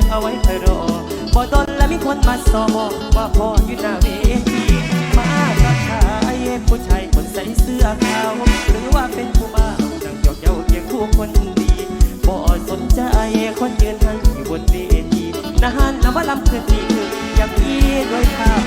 งเอาไว้คอยรอบ่ดนแล้วมีคนมาสอบอกว่าพ่ออยู่หน้าเวทีมาสักชายผู้ชายคนใส่เสื้อขาวหรือว่าเป็นผู้บ้าจังหยอกเย้าเยียงคู่คนดีบ่สนใจคนยืนให้อยู่บนเวทีนานแล้วว่าลำคืนดีคืออย่างนี้ด้วยภาพ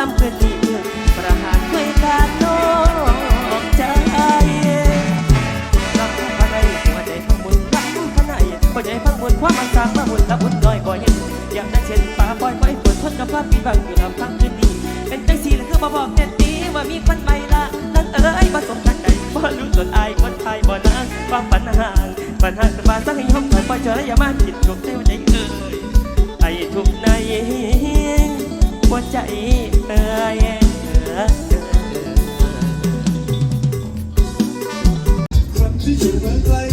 ล้วมาลำคืนนี้ประหารด้วยการนอกใจรักภายในหัวใจพังบุญรักภายในหัวใจพังบุญความมันสร้างมาบุญละบุญน้อยบ่เห็นอยางนั้เช่นป่าปล่อยไว้ปวดทนกับความผิดหวังอยู่ลำพังคืนนี้เป็นใจสีหรือมาบอกเด็ดดีว่ามีคนใหม่ละนั่นเอ้ยผสมกันใจบ่รู้ส่วนอายคนไทยบ่นางความปัญหาปัญหาสบายสักให้ห้องถอยปล่อยเจออย่ามาผิดถูกเต้วใจเอ้ยไอ้ทุกในหัวใจ เอ้ยเอ้ยคนที่อยู่เมืองไกล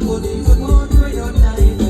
good, good morning for your life.